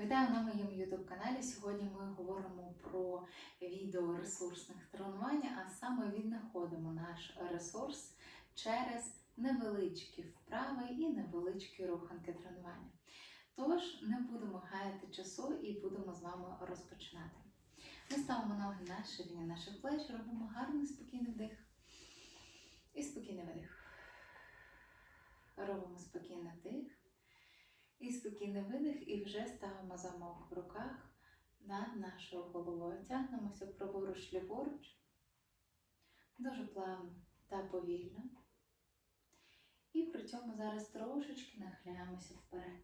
Вітаю на моєму YouTube каналі. Сьогодні ми говоримо про відео ресурсних тренувань, а саме віднаходимо наш ресурс через невеличкі вправи і невеличкі руханки тренування. Тож не будемо гаяти часу і будемо з вами розпочинати. Ми ставимо ноги на ширині наших плеч, робимо гарний спокійний вдих і спокійний видих. Робимо спокійний вдих. І спокійний видих, і вже ставимо замок в руках над нашою головою. Тягнемося праворуч ліворуч, дуже плавно та повільно. І при цьому зараз трошечки нахиляємося вперед.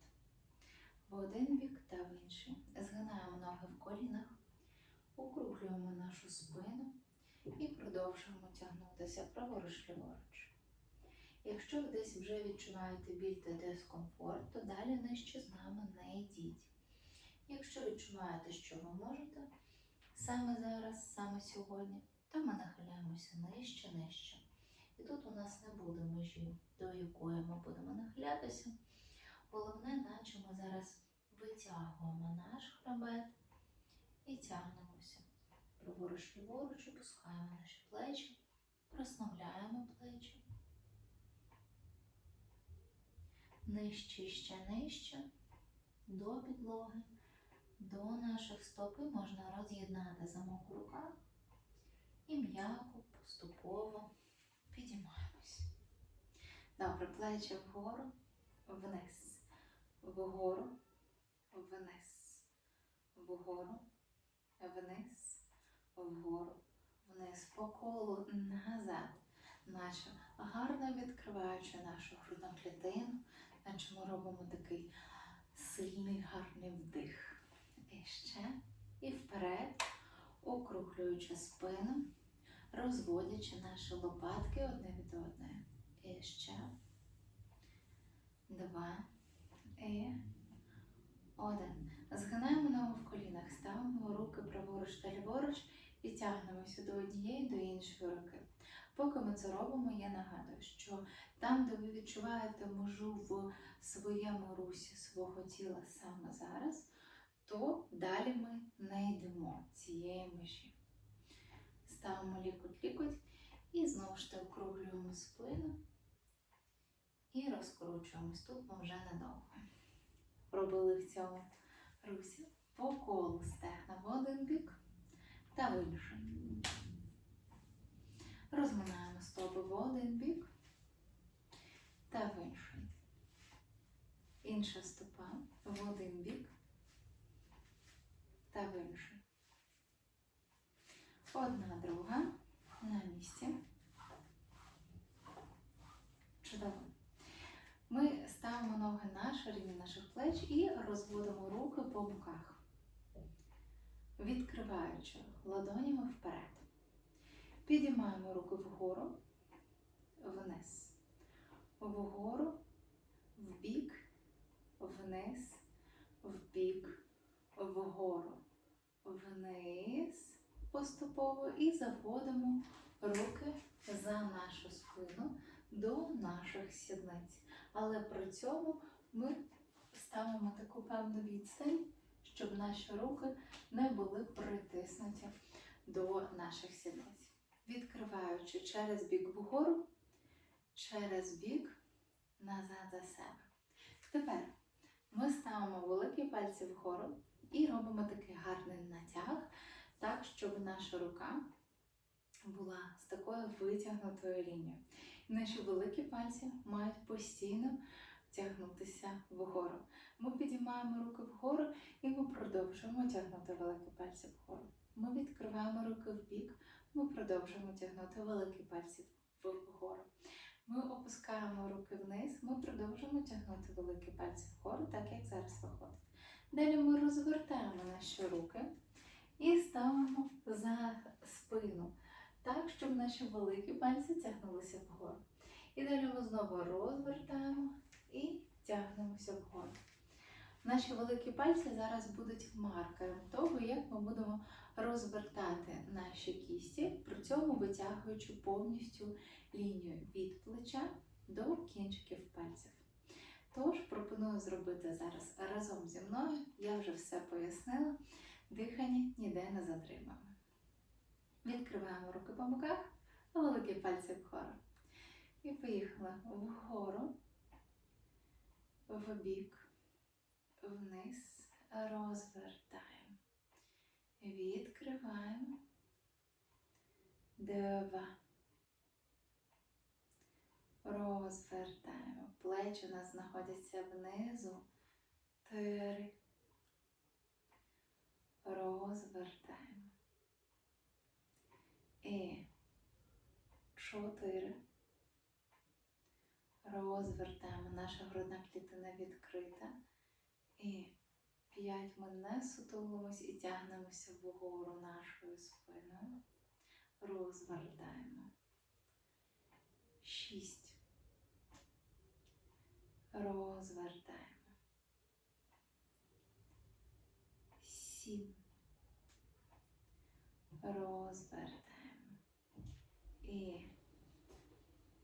В один бік та в інший. Згинаємо ноги в колінах, округлюємо нашу спину і продовжуємо тягнутися праворуч ліворуч. Якщо ви десь вже відчуваєте біль та дискомфорт, то далі нижче з нами не йдіть. Якщо відчуваєте, що ви можете саме зараз, саме сьогодні, то ми нахиляємося нижче, нижче. І тут у нас не буде межі, до якої ми будемо нахилятися. Головне, наче ми зараз витягуємо наш хребет і тягнемося. Праворуч ліворуч, опускаємо наші плечі, розслабляємо плечі. Нижче, і ще нижче, до підлоги, до наших стоп. І можна роз'єднати замок в руках. І м'яко, поступово підіймаємось. Добре, плечі вгору, вниз, вгору, вниз, вгору, вниз, вгору, вниз, по колу назад, наче гарно відкриваючи нашу грудну клітину, наче ми робимо такий сильний гарний вдих. І ще, і вперед, округлюючи спину, розводячи наші лопатки одне від одної. І ще. Два. І один. Згинаємо ногу в колінах, ставимо руки праворуч та ліворуч і тягнемося до однієї, до іншої руки. Поки ми це робимо, я нагадую, що там, де ви відчуваєте межу в своєму русі свого тіла саме зараз, то далі ми не йдемо цієї межі. Ставимо лікоть-лікоть і знову ж таки округлюємо спину і розкручуємось. Тут ми вже недовго. Робили в цьому русі по колу стегна в один бік та в інший. Розминаємо стопи в один бік та в інший. Інша стопа в один бік та в інший. Одна друга на місці. Чудово. Ми ставимо ноги на ширині наших плеч і розводимо руки по боках, відкриваючи ладонями вперед. Підіймаємо руки вгору, вниз, вгору, вбік, вниз, вбік, вгору, вниз поступово і заводимо руки за нашу спину до наших сідниць. Але при цьому ми ставимо таку певну відстань, щоб наші руки не були притиснуті до наших сідниць відкриваючи через бік вгору, через бік назад за себе. Тепер ми ставимо великі пальці вгору і робимо такий гарний натяг, так, щоб наша рука була з такою витягнутою лінією. Наші великі пальці мають постійно тягнутися вгору. Ми підіймаємо руки вгору і ми продовжуємо тягнути великі пальці вгору. Ми відкриваємо руки в бік, ми продовжуємо тягнути великі пальці вгору. Ми опускаємо руки вниз, ми продовжуємо тягнути великі пальці вгору, так як зараз виходить. Далі ми розвертаємо наші руки і ставимо за спину, так, щоб наші великі пальці тягнулися вгору. І далі ми знову розвертаємо і тягнемося вгору. Наші великі пальці зараз будуть маркером того, як ми будемо розвертати наші кісті, при цьому витягуючи повністю лінію від плеча до кінчиків пальців. Тож пропоную зробити зараз разом зі мною. Я вже все пояснила. Дихання ніде не затримуємо. Відкриваємо руки по боках, великі пальці вгору. І поїхали вгору, в бік, вниз, розвертаємо. Відкриваємо. Два. Розвертаємо. Плечі у нас знаходяться внизу. Три. Розвертаємо. І чотири. Розвертаємо. Наша грудна клітина відкрита. І п'ять. Ми не сутулимось і тягнемося вгору нашою спиною. Розвертаємо. Шість. Розвертаємо. Сім. Розвертаємо. І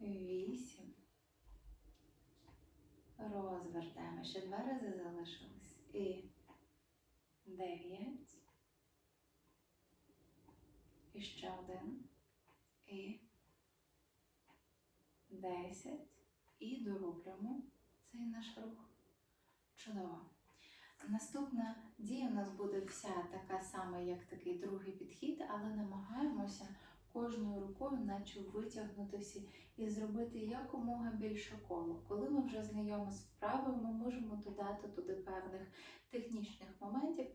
вісім. Розвертаємо. Ще два рази залишилось. І дев'ять. І ще один. І десять. І дороблюємо цей наш рух. Чудово. Наступна дія у нас буде вся така сама, як такий другий підхід, але намагаємося кожною рукою, наче витягнутися і зробити якомога більше коло. Коли ми вже знайомі з вправою, ми можемо додати туди певних технічних моментів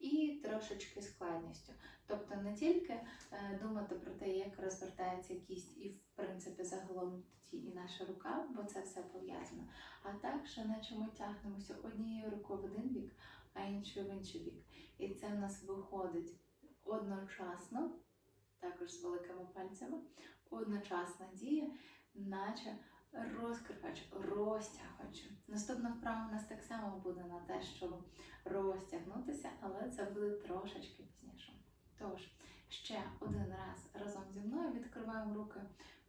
і трошечки складністю. Тобто не тільки е, думати про те, як розвертається кість, і в принципі загалом і наша рука, бо це все пов'язано. А так, що наче ми тягнемося однією рукою в один бік, а іншою в інший бік. І це в нас виходить одночасно, також з великими пальцями, одночасна дія, наче розкривач, розтягувач. Наступна вправа у нас так само буде на те, щоб розтягнутися, але це буде трошечки пізніше. Тож, ще один раз разом зі мною відкриваємо руки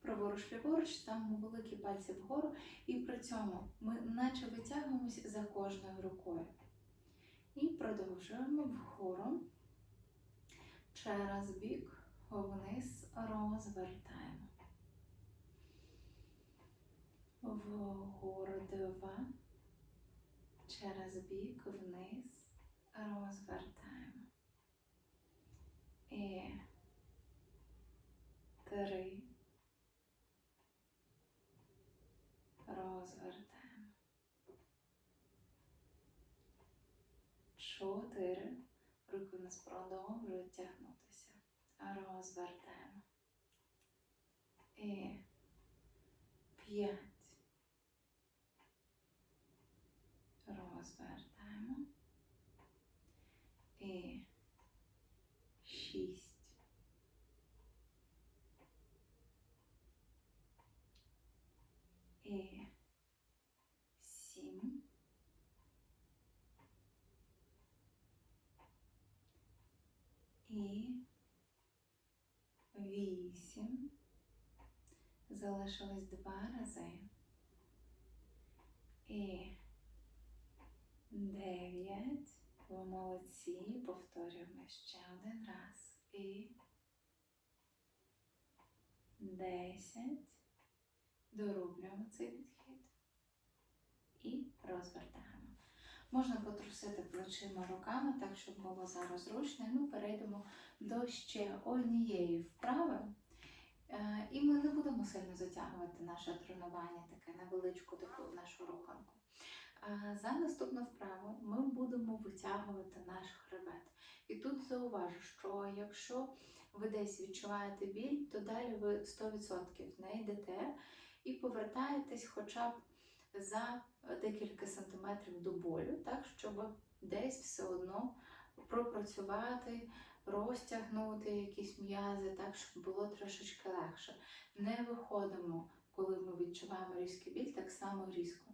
праворуч ліворуч, ставимо великі пальці вгору, і при цьому ми наче витягуємось за кожною рукою. І продовжуємо вгору, через бік, вниз розвертаємо. Вгору два, через бік, вниз розвертаємо. І три. Розвертаємо. Чотири. Руки у нас продовжують тягнутися. Розвертаємо. І п'ять. Розвертаємо. І шість. І сім. І вісім. Залишилось два рази. І дев'ять. Ви молодці. Повторюємо ще один раз. І десять. Дороблюємо цей підхід і розвертаємо. Можна потрусити плечима руками, так, щоб було зараз зручно. І ми перейдемо до ще однієї вправи. Е, І ми не будемо сильно затягувати наше тренування, таке невеличку таку нашу руханку. За наступну вправу ми будемо витягувати наш хребет. І тут зауважу, що якщо ви десь відчуваєте біль, то далі ви 100% не йдете і повертаєтесь хоча б за декілька сантиметрів до болю, так, щоб десь все одно пропрацювати, розтягнути якісь м'язи, так, щоб було трошечки легше. Не виходимо, коли ми відчуваємо різкий біль, так само різко.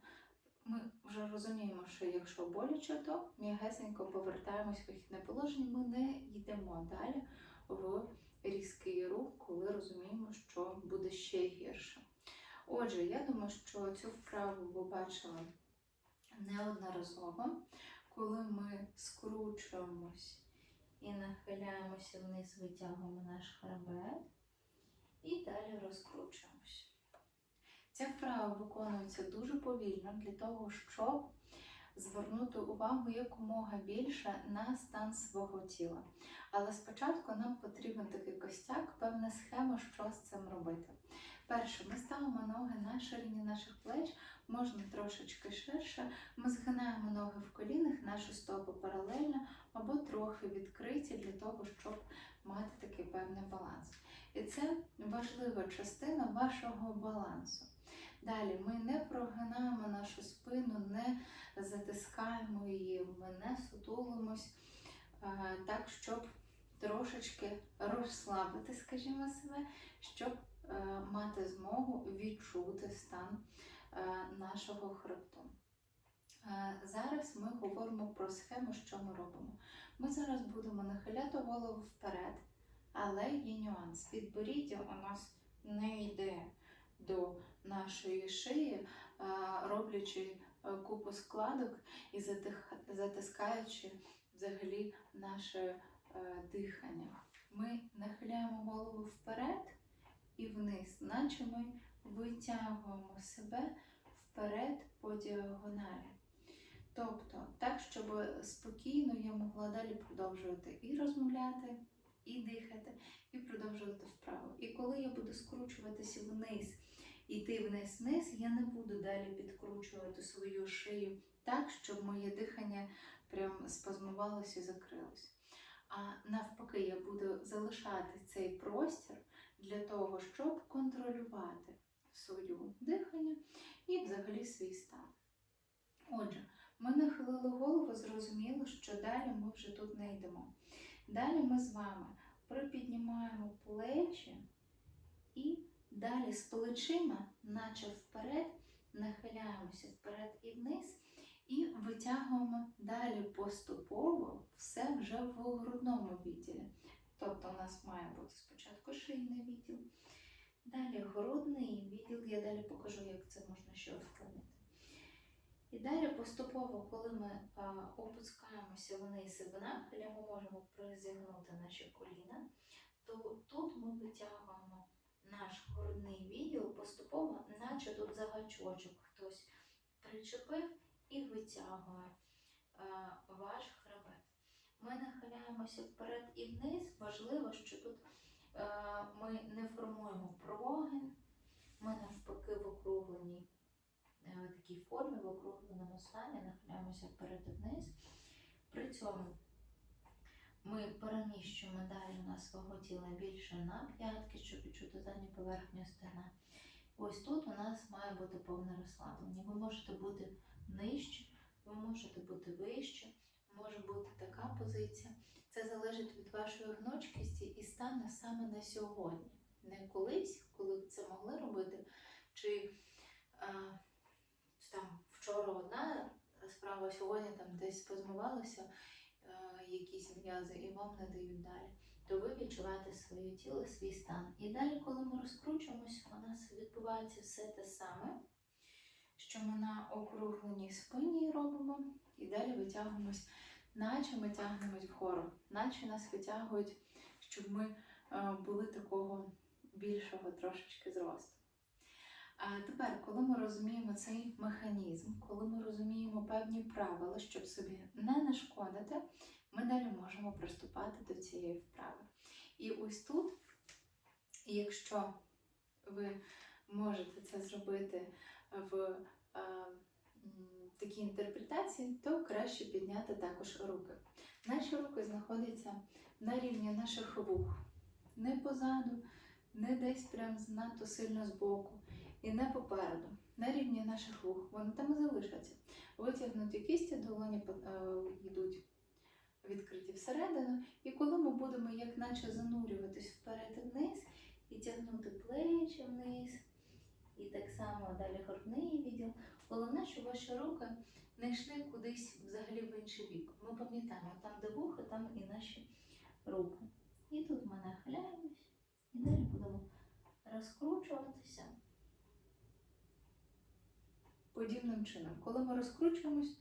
Ми вже розуміємо, що якщо боляче, то м'ягесенько повертаємось в вихідне положення, ми не йдемо далі в різкий рух, коли розуміємо, що буде ще гірше. Отже, я думаю, що цю вправу ви бачили неодноразово, коли ми скручуємось і нахиляємося вниз, витягуємо наш хребет і далі розкручуємося. Ця вправа виконується дуже повільно для того, щоб звернути увагу якомога більше на стан свого тіла. Але спочатку нам потрібен такий костяк, певна схема, що з цим робити. Перше, ми ставимо ноги на ширині наших плеч, можна трошечки ширше. Ми згинаємо ноги в колінах, наші стопи паралельно або трохи відкриті для того, щоб мати такий певний баланс. І це важлива частина вашого балансу. Далі ми не прогинаємо нашу спину, не затискаємо її, ми не сутулимось так, щоб трошечки розслабити, скажімо себе, щоб мати змогу відчути стан е, нашого хребту. Е, Зараз ми говоримо про схему, що ми робимо. Ми зараз будемо нахиляти голову вперед, але є нюанс. Підборіддя у нас не йде до нашої шиї, е, роблячи е, купу складок і затискаючи взагалі наше е, дихання. Ми нахиляємо голову вперед і вниз, наче ми витягуємо себе вперед по діагоналі. Тобто, так, щоб спокійно я могла далі продовжувати і розмовляти, і дихати, і продовжувати вправо. І коли я буду скручуватися вниз, іти вниз-вниз, я не буду далі підкручувати свою шию так, щоб моє дихання прям спазмувалося і закрилося. А навпаки, я буду залишати цей простір для того, щоб контролювати своє дихання і взагалі свій стан. Отже, ми нахилили голову, зрозуміло, що далі ми вже тут не йдемо. Далі ми з вами припіднімаємо плечі і далі з плечима, наче вперед, нахиляємося вперед і вниз, і витягуємо далі поступово все вже в грудному відділі. Тобто у нас має бути спочатку шийний відділ, далі грудний відділ, я далі покажу, як це можна ще вклонити. І далі поступово, коли ми а, опускаємося вниз і в нахилі, ми можемо призігнути наші коліна, то тут ми витягуємо наш грудний відділ поступово, наче тут за гачочок хтось причепив і витягує а, ваш. Ми нахиляємося вперед і вниз. Важливо, що тут а, ми не формуємо прогин, ми навпаки в округленій е, такій формі, в округленому стані, нахиляємося вперед і вниз. При цьому ми переміщуємо далі у нас свого тіла більше на п'ятки, щоб відчути задню поверхню стегна. Ось тут у нас має бути повне розслаблення. Ви можете бути нижче, ви можете бути вище, може бути така позиція. Це залежить від вашої гнучкості і стане саме на сьогодні. Не колись, коли ви це могли робити, чи а, там вчора одна справа, сьогодні там десь позмивалося е, якісь м'язи і вам не дають далі, то ви відчуваєте своє тіло, свій стан. І далі, коли ми розкручуємося, у нас відбувається все те саме, що ми на округленій спині робимо, і далі витягуємось, наче ми тягнемось вгору, наче нас витягують, щоб ми е, були такого більшого трошечки зросту. А тепер, коли ми розуміємо цей механізм, коли ми розуміємо певні правила, щоб собі не нашкодити, ми далі можемо приступати до цієї вправи. І ось тут, якщо ви можете це зробити в м, такій інтерпретації, то краще підняти також руки. Наші руки знаходяться на рівні наших вух, не позаду, не десь прям занадто сильно збоку і не попереду, на рівні наших вух. Вони там і залишаться. Витягнуті кісті долоні е, йдуть відкриті всередину. І коли ми будемо як наче занурюватись вперед і вниз і тягнути плечі вниз, і так само далі грудний відділ, головне, щоб ваші руки не йшли кудись взагалі в інший бік. Ми пам'ятаємо, там, де вухо, там і наші руки. І тут ми нахиляємось, і далі будемо розкручуватися подібним чином. Коли ми розкручуємось,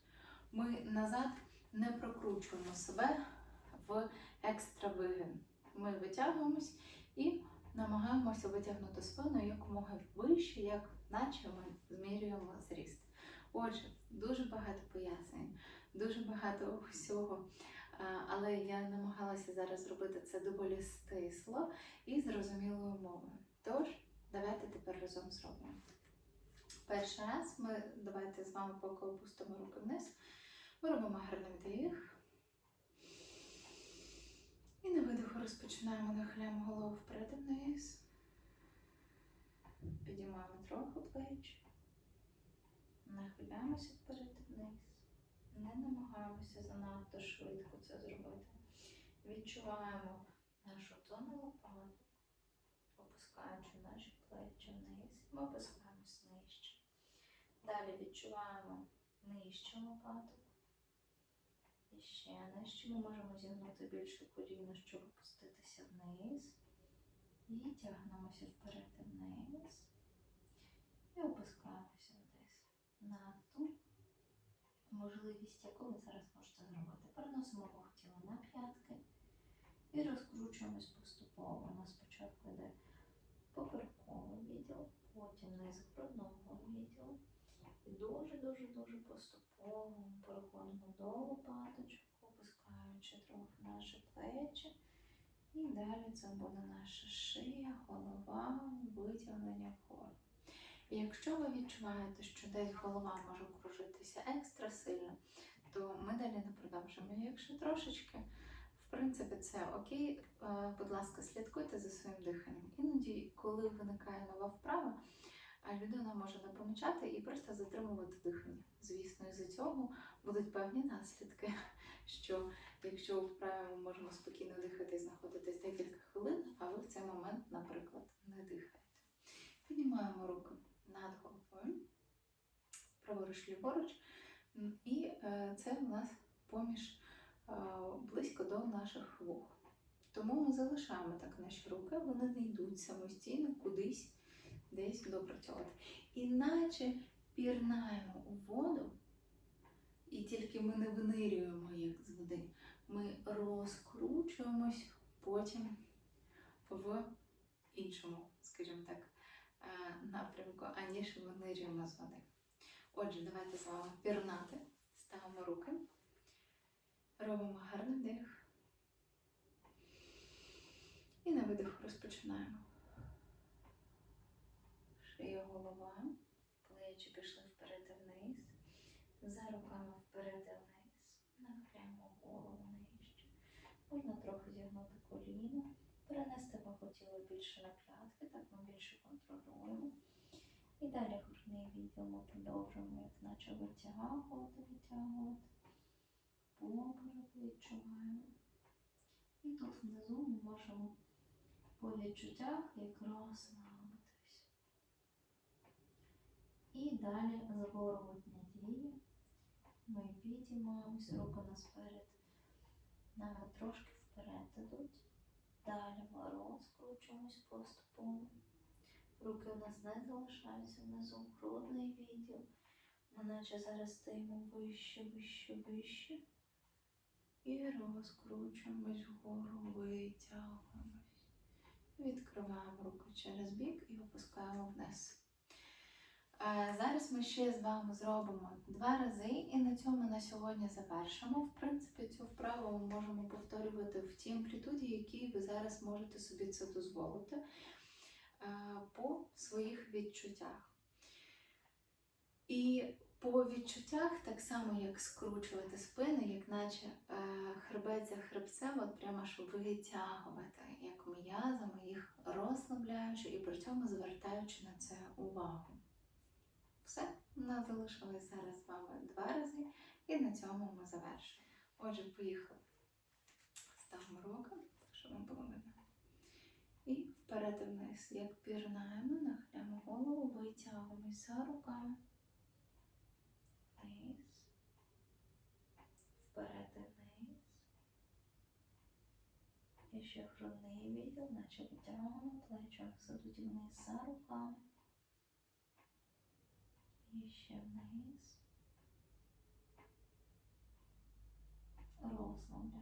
ми назад не прокручуємо себе в екстра вигин. Ми витягуємось і намагаємося витягнути спину якомога вище, як наче ми змірюємо зріст. Отже, дуже багато пояснень, дуже багато всього. Але я намагалася зараз зробити це доволі стисло і зрозумілою мовою. Тож, давайте тепер разом зробимо. Перший раз ми давайте з вами поки опустимо руки вниз. Ми робимо гарний вдих. І на видиху розпочинаємо, нахиляємо голову вперед вниз. Підіймаємо трохи плечі. Нахиляємося вперед вниз. Не намагаємося занадто швидко це зробити. Відчуваємо нашу тону лопату, опускаючи наші плечі вниз. Ми опускаємось нижче. Далі відчуваємо нижче лопату. І ще нижче. Ми можемо зігнути більше коліно, щоб опуститися вниз. І тягнемося вперед і вниз. І опускаємося вниз. На ту можливість, яку ви зараз можете зробити. Переносимо вагу тіла на п'ятки і розкручуємось поступово. У нас спочатку йде поперековий відділ, потім низ грудного відділу. І дуже-дуже-дуже поступово переходимо до лопаточок, опускаючи трохи наші плечі. І далі це буде наша шия, голова, витягнення вгору. І якщо ви відчуваєте, що десь голова може кружитися екстра сильно, то ми далі не продовжимо. Якщо трошечки, в принципі, це окей, е, будь ласка, слідкуйте за своїм диханням. Іноді, коли виникає нова вправа, людина може не помічати і просто затримувати дихання. Звісно, із-за цього будуть певні наслідки, що якщо вправі ми можемо спокійно дихати і знаходитись декілька хвилин, а ви в цей момент, наприклад, не дихаєте. Піднімаємо руки над головою, праворуч ліворуч, і е, це у нас поміж е, близько до наших вух. Тому ми залишаємо так наші руки, вони не йдуть самостійно кудись десь допрацьовувати. Іначе пірнаємо у воду, і тільки ми не винирюємо як з води. Ми розкручуємось потім в іншому, скажімо так, напрямку, аніж винирюємо з води. Отже, давайте з вами пірнати. Ставимо руки. Робимо гарний вдих. І на видих розпочинаємо. Шия голова, плечі пішли вперед і вниз, за руками вперед і вниз, нахиляємо голову нижче. Можна трохи зігнути коліно, перенести вагу тіла більше на п'ятки, так ми більше контролюємо. І далі грудний відділ ми продовжуємо, як наче витягувати, витягувати. Поперек відчуваємо. І тут внизу ми можемо по відчуттях якраз розслабитись. І далі зворотня дія. Ми підіймаємось, руки нас перед нами трошки вперед ідуть. Далі ми розкручуємось поступово. Руки у нас не залишаються внизу, грудний відділ. Ми наче зараз стоїмо вище, вище, вище. І розкручуємось вгору, витягуємось. Відкриваємо руки через бік і опускаємо вниз. Е, Зараз ми ще з вами зробимо два рази, і на цьому на сьогодні завершимо. В принципі, цю вправу ми можемо повторювати в тій амплітуді, якій ви зараз можете собі це дозволити по своїх відчуттях. І по відчуттях, так само як скручувати спини, як наче е, хребет за хребцем, от прямо щоб витягувати, як м'язами їх розслабляючи і при цьому звертаючи на це увагу. Все, у нас залишилось зараз з вами два рази, і на цьому ми завершуємо. Отже, поїхали. Ставимо руки, щоб вам було видно. І вперед і вниз, як пірнаємо, нахиляємо голову, витягуємось за руками. Вниз. Вперед і вниз. І ще грудний відділ, наче витягуємо плечі, сидуть вниз за руками. І ще вниз. Розслабляємось.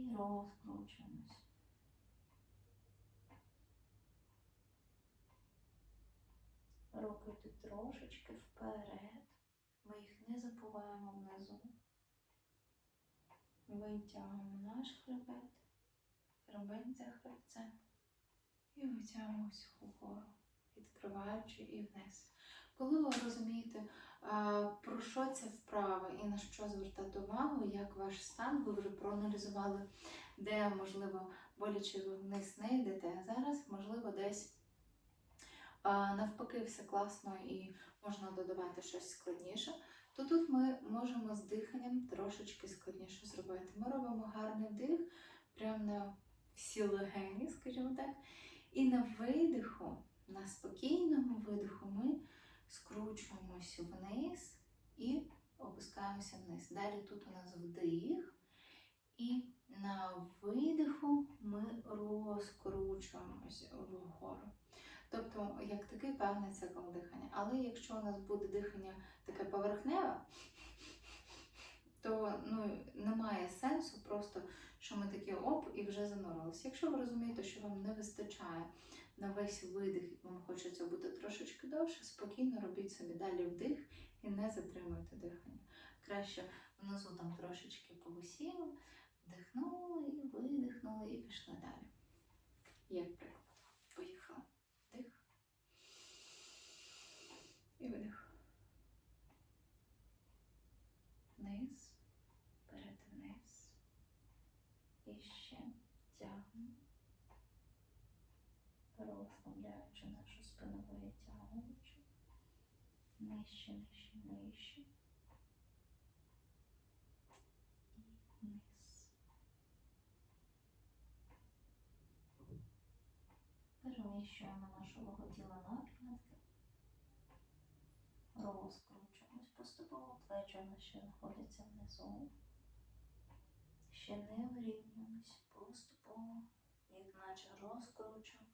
І розкручуємось. Руки йдуть трошечки вперед. Ми їх не забуваємо внизу. Витягуємо наш хребет, хребет за хребцем. І витягуємося вгору, відкриваючи і вниз. Коли ви розумієте, про що ця вправа і на що звертати увагу, як ваш стан, ви вже проаналізували, де, можливо, боляче ви вниз не йдете, а зараз, можливо, десь навпаки все класно і можна додавати щось складніше, то тут ми можемо з диханням трошечки складніше зробити. Ми робимо гарний вдих, прямо на всі легені, скажімо так. І на видиху, на спокійному видиху, ми скручуємося вниз і опускаємося вниз. Далі тут у нас вдих, і на видиху ми розкручуємося вгору. Тобто, як такий певний цикл дихання. Але якщо у нас буде дихання таке поверхневе, то ну, немає сенсу просто, що ми такі оп і вже занурилися. Якщо ви розумієте, що вам не вистачає на весь видих, і вам хочеться бути трошечки довше, спокійно робіть собі далі вдих і не затримуйте дихання. Краще внизу там трошечки повисіло, вдихнули видихнули, і пішли далі. Як приклад. Поїхали. Вдих. І видих. Вниз, вперед вниз. І ще тягнемо. Розслабляючи нашу спину, витягуючи. Нижче, нижче, нижче. І вниз. Переміщуємо нашу вагу тіла на п'ятки. Розкручуємось поступово, плечі ще знаходяться внизу. Ще не вирівнюємось поступово, як наче розкручуємось.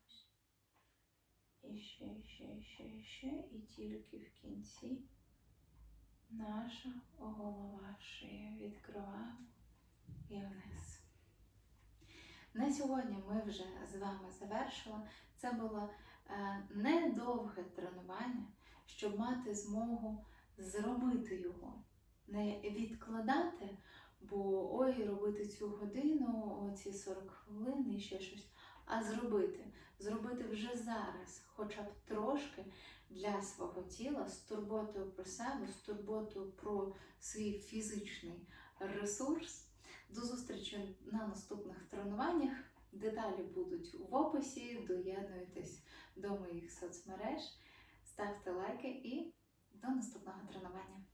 І ще, і ще, і ще, і ще, і тільки в кінці наша голова шия відкриваємо і вниз. На сьогодні ми вже з вами завершили. Це було е, недовге тренування, щоб мати змогу зробити його, не відкладати, бо ой, робити цю годину, оці 40 хвилин і ще щось, а зробити. Зробити вже зараз, хоча б трошки для свого тіла з турботою про себе, з турботою про свій фізичний ресурс. До зустрічі на наступних тренуваннях. Деталі будуть в описі. Доєднуйтесь до моїх соцмереж, ставте лайки і до наступного тренування.